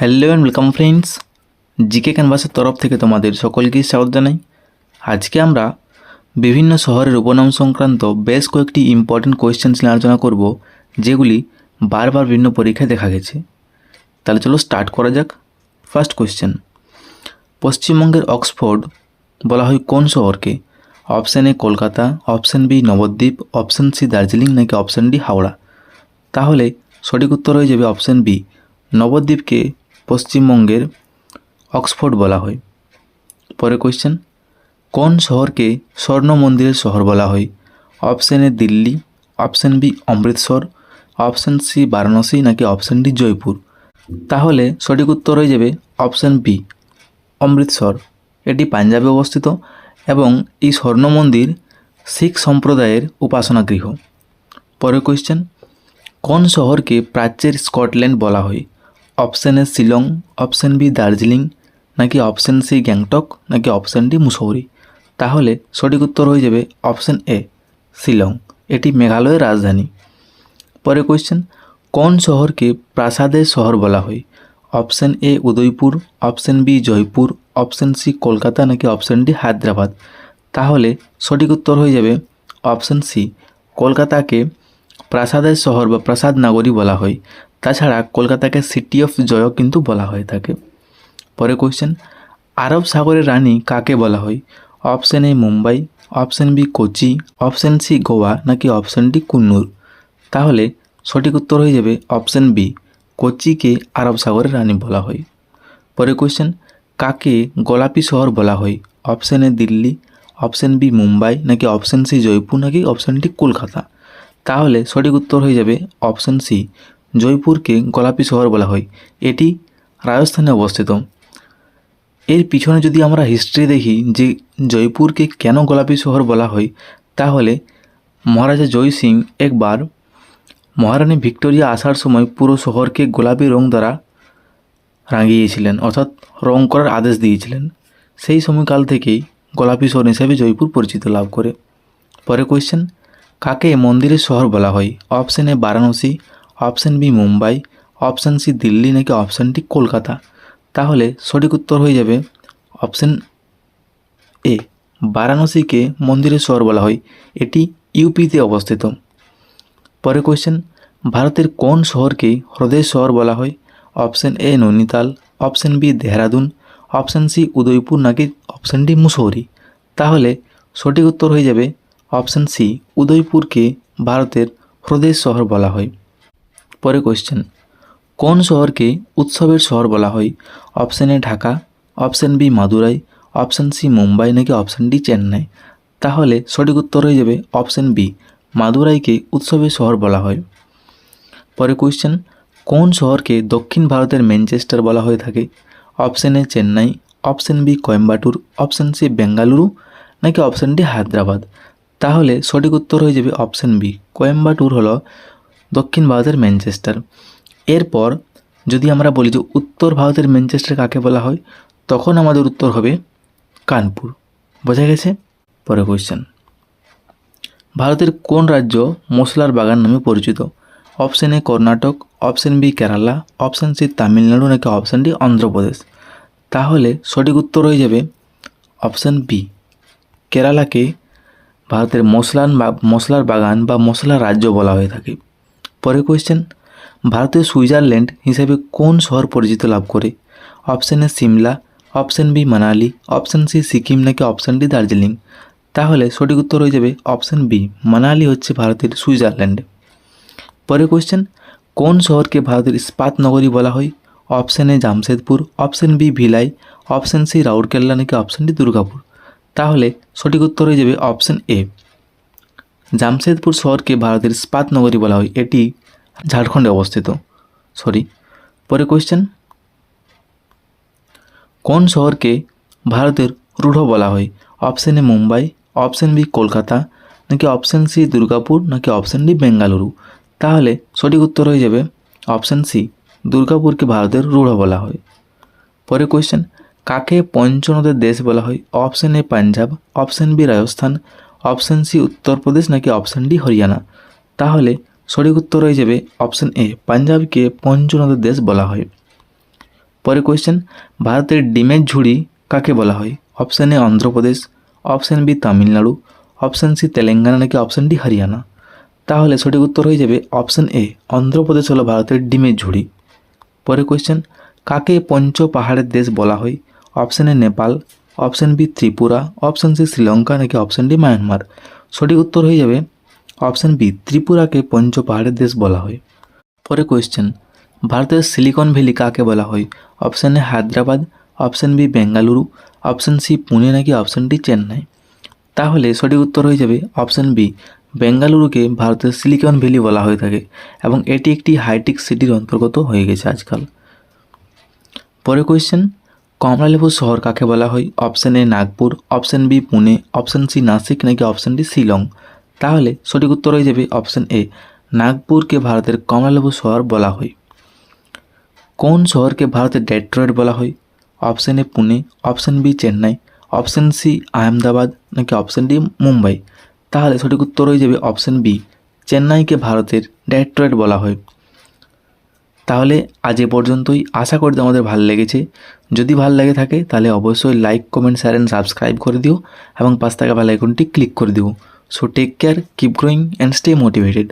Hello and welcome friends GK ক্যানভাসের তরফ থেকে তোমাদের সকলকেই স্বাগত জানাই। আজকে আমরা বিভিন্ন শহরের উপনাম সংক্রান্ত বেশ কয়েকটি ইম্পর্টেন্ট কোয়েশ্চেন্স নিয়ে আলোচনা করব, যেগুলি বারবার বিভিন্ন পরীক্ষায় দেখা গেছে। তাহলে চলো স্টার্ট করা যাক। ফার্স্ট কোয়েশ্চেন পশ্চিমবঙ্গের অক্সফোর্ড বলা হয় কোন শহরকে? Option A Kolkata option B Nabadwip option C Darjeeling নাকি অপশান ডি হাওড়া? তাহলে সঠিক উত্তর হয়ে যাবে অপশান বি নবদ্বীপকে পশ্চিমবঙ্গের অক্সফোর্ড বলা হয়। পরে কোয়েশ্চেন কোন শহরকে স্বর্ণ মন্দিরের শহর বলা হয়? Option A Delhi option B Amritsar option C Varanasi নাকি অপশান ডি জয়পুর? তাহলে সঠিক উত্তর হয়ে যাবে অপশান বি অমৃতসর। এটি পাঞ্জাবে অবস্থিত এবং এই স্বর্ণ মন্দির শিখ সম্প্রদায়ের উপাসনা গৃহ। পরের কোয়েশ্চেন কোন শহরকে প্রাচ্যের স্কটল্যান্ড বলা হয়? Option A Shillong option B Darjeeling নাকি অপশান সি গ্যাংটক নাকি অপশান ডি মুসৌরি তাহলে সঠিক উত্তর হয়ে যাবে অপশান এ শিলং এটি মেঘালয়ের রাজধানী। পরে কোয়েশ্চেন কোন শহরকে প্রাসাদের শহর বলা হয়? Option A Udaipur option B Jaipur option C Kolkata, নাকি অপশান ডি হায়দ্রাবাদ? তাহলে সঠিক উত্তর হয়ে যাবে অপশান সি কলকাতাকে প্রাসাদের শহর বা প্রাসাদ নগরী বলা হয়। তাছাড়া কলকাতাকে সিটি অফ জয়ও কিন্তু বলা হয়ে থাকে। পরে কোয়েশ্চেন আরব সাগরের রানী কাকে বলা হয়? Option A Mumbai option B Kochi option C Goa, নাকি অপশান ডি কুন্নুর? তাহলে সঠিক উত্তর হয়ে যাবে অপশান বি কোচিকে আরব সাগরের রানী বলা হয়। পরে কোয়েশ্চেন কাকে গোলাপি শহর বলা হয়? Option A Delhi option B Mumbai, নাকি অপশান সি জয়পুর, নাকি অপশান ডি কলকাতা? তাহলে সঠিক উত্তর হয়ে যাবে অপশান সি জয়পুরকে গোলাপি শহর বলা হয়। এটি রাজস্থানে অবস্থিত। এর পিছনে যদি আমরা হিস্ট্রি দেখি যে জয়পুরকে কেন গোলাপি শহর বলা হয়, তাহলে মহারাজা জয় সিং একবার মহারানী ভিক্টোরিয়া আসার সময় পুরো শহরকে গোলাপি রং দ্বারা রাঙিয়েছিলেন, অর্থাৎ রং করার আদেশ দিয়েছিলেন। সেই সময়কাল থেকেই গোলাপি শহর হিসেবে জয়পুর পরিচিত লাভ করে। পরে কোয়েশ্চেন কাকে মন্দিরের শহর বলা হয়? Option Varanasi. Option B Mumbai, option C Delhi নাকি অপশান ডি কলকাতা। তাহলে সঠিক উত্তর হয়ে যাবে অপশান এ, বারাণসীকে মন্দিরের শহর বলা হয়। এটি ইউপিতে অবস্থিত। পরে কোয়েশ্চেন ভারতের কোন শহরকে হ্রদের শহর বলা হয়? Option A Nainital, option B Dehradun, option C Udaipur নাকি অপশান ডি মুসৌরি। তাহলে সঠিক উত্তর হয়ে যাবে অপশান সি উদয়পুরকে ভারতের হ্রদের শহর বলা হয়। পরে কোয়েশ্চেন কোন শহরকে উৎসবের শহর বলা হয়? Option A Dhaka option B Madurai option C Mumbai নাকি অপশান ডি চেন্নাই? তাহলে সঠিক উত্তর হয়ে যাবে অপশান বি, মাদুরাইকে উৎসবের শহর বলা হয়। পরে কোয়েশ্চেন কোন শহরকে দক্ষিণ ভারতের ম্যানচেস্টার বলা হয়ে থাকে? Option A Chennai option B Coimbatore option C Bengaluru, নাকি অপশান ডি হায়দ্রাবাদ? তাহলে সঠিক উত্তর হয়ে যাবে অপশান বি, কোয়েম্বাটুর হলো দক্ষিণ ভারতের ম্যানচেস্টার। এরপর যদি আমরা বলি যে উত্তর ভারতের ম্যানচেস্টার কাকে বলা হয়, তখন আমাদের উত্তর হবে কানপুর। বোঝা গেছে? পরে কোয়েশ্চেন ভারতের কোন রাজ্য মশলার বাগান নামে পরিচিত? Option A Karnataka option B Kerala option C Tamil Nadu, নাকি অপশান ডি অন্ধ্রপ্রদেশ? তাহলে সঠিক উত্তর হয়ে যাবে অপশান বি কেরালাকে ভারতের মশলার বা মশলার বাগান বা মশলার রাজ্য বলা হয়ে থাকে। পরে কোয়েশ্চেন ভারতের সুইজারল্যান্ড হিসেবে কোন শহর পরিচিত লাভ করে? Option A Shimla option B Manali option C Sikkim নাকি অপশান ডি দার্জিলিং? তাহলে সঠিক উত্তর হয়ে যাবে অপশান বি মানালি হচ্ছে ভারতের সুইজারল্যান্ড। পরে কোয়েশ্চেন কোন শহরকে ভারতের ইস্পাত নগরী বলা হয়? Option A Jamshedpur option B Bhilai option C Rourkela নাকি অপশান ডি দুর্গাপুর? তাহলে সঠিক উত্তর হয়ে যাবে অপশান এ জামশেদপুর শহরকে ভারতের ইস্পাত নগরী বলা হয়। এটি ঝাড়খণ্ডে অবস্থিত। সরি পরে কোয়েশ্চেন কোন শহরকে ভারতের রূঢ় বলা হয়? Option A Mumbai option B Kolkata, নাকি অপশান সি দুর্গাপুর, নাকি অপশান ডি বেঙ্গালুরু? তাহলে সঠিক উত্তর হয়ে যাবে অপশান সি দুর্গাপুরকে ভারতের রূঢ় বলা হয়। পরে কোয়েশ্চেন কাকে পঞ্চনদের দেশ বলা হয়? Option A Punjab option B Rajasthan option C Uttar Pradesh নাকি অপশান ডি হরিয়ানা? তাহলে সঠিক উত্তর হয়ে যাবে অপশান এ, পাঞ্জাবকে পঞ্চনদের দেশ বলা হয়। পরে কোয়েশ্চেন ভারতের ডিমের ঝুড়ি কাকে বলা হয়? Option A, Andhra Pradesh, option B, Tamil Nadu, option C, Telangana নাকি অপশান ডি, হরিয়ানা? তাহলে সঠিক উত্তর হয়ে যাবে অপশান এ, অন্ধ্রপ্রদেশ হলো ভারতের ডিমের ঝুড়ি। পরে কোয়েশ্চেন কাকে পঞ্চ পাহাড়ের দেশ বলা হয়? Option A, Nepal option B Tripura, option C Sri Lanka, নাকি অপশান ডি মায়ানমার? সঠিক উত্তর হয়ে যাবে অপশান বি ত্রিপুরাকে পঞ্চ পাহাড়ের দেশ বলা হয়। পরে কোয়েশ্চেন ভারতের সিলিকন ভ্যালি কাকে বলা হয়? Option A Hyderabad, option B Bengaluru, option C Pune, নাকি অপশান ডি চেন্নাই? তাহলে সঠিক উত্তর হয়ে যাবে অপশান বি, বেঙ্গালুরুকে ভারতের সিলিকন ভ্যালি বলা হয়ে থাকে এবং এটি একটি হাইটেক সিটির অন্তর্গত হয়ে গেছে আজকাল। পরে কোয়েশ্চেন কমলালেবু শহর কাকে বলা হয়? Option A Nagpur option B Pune option C Nashik নাকি অপশান ডি শিলং? তাহলে সঠিক উত্তর হয়ে যাবে অপশান এ, নাগপুরকে ভারতের কমলালেবু শহর বলা হয়। কোন শহরকে ভারতের ডেট্রয়েট বলা হয়? Option A Pune option B Chennai option C Ahmedabad নাকি অপশান ডি মুম্বাই? তাহলে সঠিক উত্তর হয়ে যাবে অপশান বি, চেন্নাইকে ভারতের ডেট্রয়েট বলা হয়। তাহলে আজ এ পর্যন্তই। আশা করি তোমাদের ভালো লেগেছে। যদি ভালো লাগে থাকে, তাহলে অবশ্যই like comment share and subscribe করে দিও। এবং পাশ থাকা বেল আইকনটি ক্লিক করে দিও। So take care keep growing and stay motivated